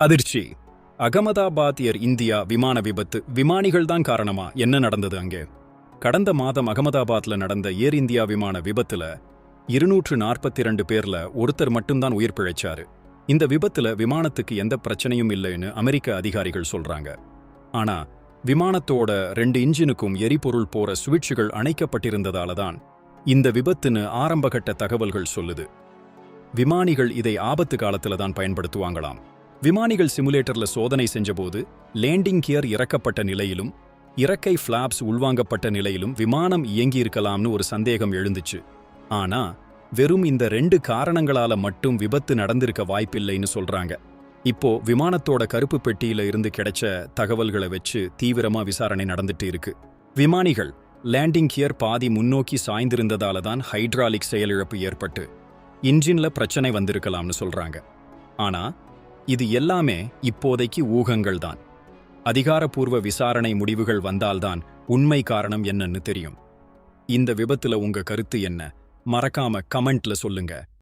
அதிர்ச்சி. அகமதாபாத் ஏர் இந்தியா விமான விபத்து. விமானிகள் தான் காரணமா? என்ன நடந்தது அங்கே? கடந்த மாதம் அகமதாபாத்ல நடந்த ஏர் இந்தியா விமான விபத்துல இருநூற்று நாற்பத்தி ரெண்டு பேர்ல ஒருத்தர் மட்டும்தான் உயிர் பிழைச்சாரு. இந்த விபத்துல விமானத்துக்கு எந்த பிரச்சனையும் இல்லைன்னு அமெரிக்க அதிகாரிகள் சொல்றாங்க. ஆனா விமானத்தோட ரெண்டு இன்ஜினுக்கும் எரிபொருள் போற சுவிட்சுகள் அணைக்கப்பட்டிருந்ததால தான் இந்த விபத்துன்னு ஆரம்பகட்ட தகவல்கள் சொல்லுது. விமானிகள் இதை ஆபத்து காலத்துல தான் பயன்படுத்துவாங்களாம். விமானிகள் சிமுலேட்டர்ல சோதனை செஞ்சபோது லேண்டிங் கியர் இறக்கப்பட்ட நிலையிலும் இறக்கை ஃபிளாப்ஸ் உள்வாங்கப்பட்ட நிலையிலும் விமானம் இயங்கியிருக்கலாம்னு ஒரு சந்தேகம் எழுந்துச்சு. ஆனா வெறும் இந்த ரெண்டு காரணங்களால மட்டும் விபத்து நடந்திருக்க வாய்ப்பில்லைன்னு சொல்றாங்க. இப்போ விமானத்தோட கருப்பு பெட்டியில இருந்து கிடைச்ச தகவல்களை வச்சு தீவிரமா விசாரணை நடந்துட்டு இருக்கு. விமானிகள் லேண்டிங் கியர் பாதி முன்னோக்கி சாய்ந்திருந்ததால தான் ஹைட்ராலிக் செயலிழப்பு ஏற்பட்டு இன்ஜின்ல பிரச்சனை வந்திருக்கலாம்னு சொல்றாங்க. ஆனா இது எல்லாமே இப்போதைக்கு ஊகங்கள் தான் அதிகாரப்பூர்வ விசாரணை முடிவுகள் வந்தால்தான் உண்மை காரணம் என்னன்னு தெரியும். இந்த விபத்துல உங்க கருத்து என்ன? மறக்காம கமெண்ட்ல சொல்லுங்க.